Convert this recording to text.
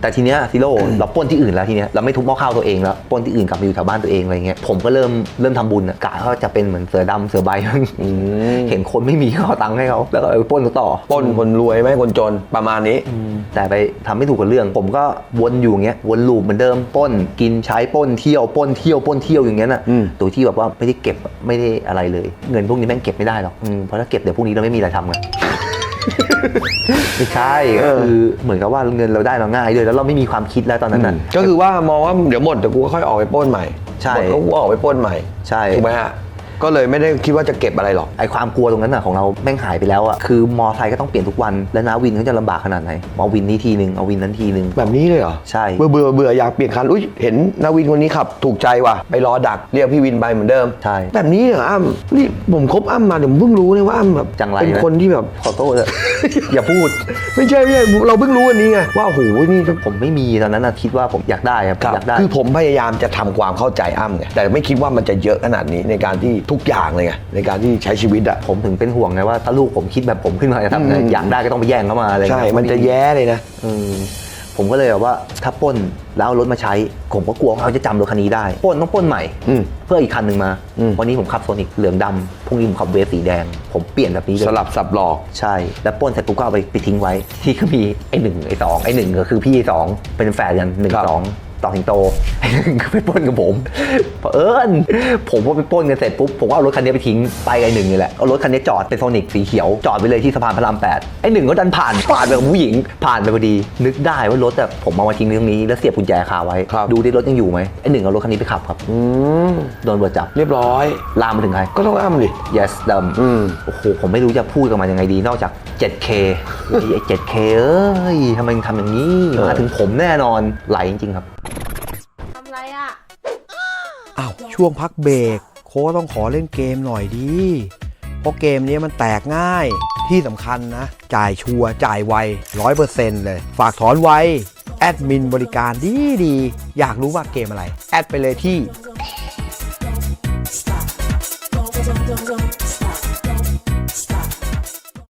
แต่ทีเนี้ยซิโร่เราปล้นที่อื่นแล้วทีเนี้ยเราไม่ทุบหม้อข้าวตัวเองแล้วปล้นที่อื่นกลับมาอยู่แถวบ้านตัวเองอะไรเงี้ยผมก็เริ่มเริ่มทำบุญอะกะว่าจะเป็นเหมือนเสือดำเสือใบ เห็นคนไม่มีก็เอาตังค์ให้เขาแล้วก็เอาไปปล้นเขาต่อ ปล้นคนรวยไม่ให้คนจนประมาณนี้ แต่ไปทำไม่ถูกกับเรื่อง ผมก็วนอยู่อย่างเงี้ยวนลูปเหมือนเดิมปล้น กินใช้ปล้นเที่ยวปล้นเที่ยวปล้นเที่ยวอย่างเงี้ยน่ะอืม โดยที่แบบว่าไม่ได้เก็บไม่ได้อะไรเลย เงินพวกนี้แม่งเก็บไม่ได้หรอกอืมเพราะถ้าเก็บเดี๋ยวพรุ่งนี้เราไม่มีอะไรทำไง ไม่ใช่ก็คือเหมือนกับว่าเงินเราได้เราง่ายเลยแล้วเราไม่มีความคิดแล้วตอนนั้นน่ะ ก็คือว่ามองว่าเดี๋ยวหมดเดี๋ยวกูก็ค่อยออกไปปล้นใหม่ใช่ หมดแล้วกูออกไปปล้นใหม่ใช่ ถูกไหมฮะ ก็เลยไม่ได้คิดว่าจะเก็บอะไรหรอก ไอความกลัวตรงนั้นน่ะของเราแม่งหายไปแล้วอะคือมอไซค์ก็ต้องเปลี่ยนทุกวันแล้วนาวินเขาจะลำบากขนาดไหนเอาวินนี้ทีนึงเอาวินนั้นทีนึง แบบนี้เลยเหรอ ใช่ เบื่อเบื่อเบื่ออยากเปลี่ยนคัน อุ้ยเห็นนาวินคนนี้ขับ ถูกใจว่ะ ไปรอดักเรียกพี่วินไปเหมือนเดิม ใช่ แบบนี้เหรออ้ำนี่ผมคบอ้ำมาเดี๋ยวผมเพิ่งรู้เลยว่าอ้ำแบบจังไรเป็นนะคนที่แบบขอโทษเถอะอย่าพูด ไม่ใช่ไม่ใช่เราเพิ่งรู้วันนี้ไงว่าโอ้โหนี่ผมไม่มีตอนนั้นนะคิดว่าผมอยากได้ครับครับอยากได้คือผมพยายามจะทำความเข้าใจอ้ำไงแต่ไม่คิดว่ามันจะเยอะขนาดนี้ในการที่ทุกอย่างเลยไงในการที่ใช้ชีวิตอะผมถึงเป็นห่วงไงว่าถ้าลูกผมคิดแบบผมขึ้นมาจะทำไงอืมอยากได้ก็ต้องไปแย่งเขามาอะไรใช่เงี้ยมันจะแย่เลยนะอืมผมก็เลยแบบว่าถ้าปล้นแล้วเอารถมาใช้ ผมก็กลัวว่าเขาจะจำรถคันนี้ได้ปล้นต้องปล้นใหม่ อืม เพื่ออีกคันหนึ่งมา อืม วันนี้ผมขับโซนิกเหลืองดำพรุ่งนี้ผมขับเวฟสีแดง ผมเปลี่ยนแบบนี้เลยสลับสับหลอก ใช่ แล้วปล้นเสร็จปุ๊บก็เอาไปไปทิ้งไว้ ที่ก็มีไอ้หนึ่งไอ้สองไอ้หนึ่งก็คือพี่ไอ้สองเป็นแฝดกันหนึ่งครับ สอง ต่อสิงโตไอ้หนึ่งก็ไปปล้นกับผมเผอิญผมก็ไปปล้นกันเสร็จปุ๊บผมก็เอารถคันนี้ไปทิ้งไปไอ้หนึ่งนี่แหละเอารถคันนี้จอดเป็นโซนิกสีเขียวจอดไปเลยที่สะพานพระรามแปดไอ้หนึ่งก็ดันผ่านผ่านไปกับผู้หญิง ผ่านไปพอดี นึกได้ว่ารถอะผมเอามาทิ้งไว้ตรงนี้แล้วเสียบกุญแจคาไว้ ครับ ดูดิรถยังอยู่ไหมไอ้หนึ่งเอารถคันนี้ไปขับครับอืมโดนตำรวจจับเรียบร้อย ลามมาถึงใคร ก็ต้องอ้ำดิ yes ดำอืมโอ้โห ผมไม่รู้จะพูดกับมันยังไงดีนอกจาก 7K ไอ้ 7K เอ้ยทำไมมึงทำอย่างนี้เออมาถึงผมแน่นอนไหลจริงๆครับทำไรอะ อ้าวช่วงพักเบรกโค้ชต้องขอเล่นเกมหน่อยดีเพราะเกมนี้มันแตกง่ายที่สำคัญนะ จ่ายชัวร์จ่ายไวร้อยเปอร์เซ็นต์เลย ฝากถอนไวแอดมินบริการดีดีอยากรู้ว่าเกมอะไร แอดไปเลยที่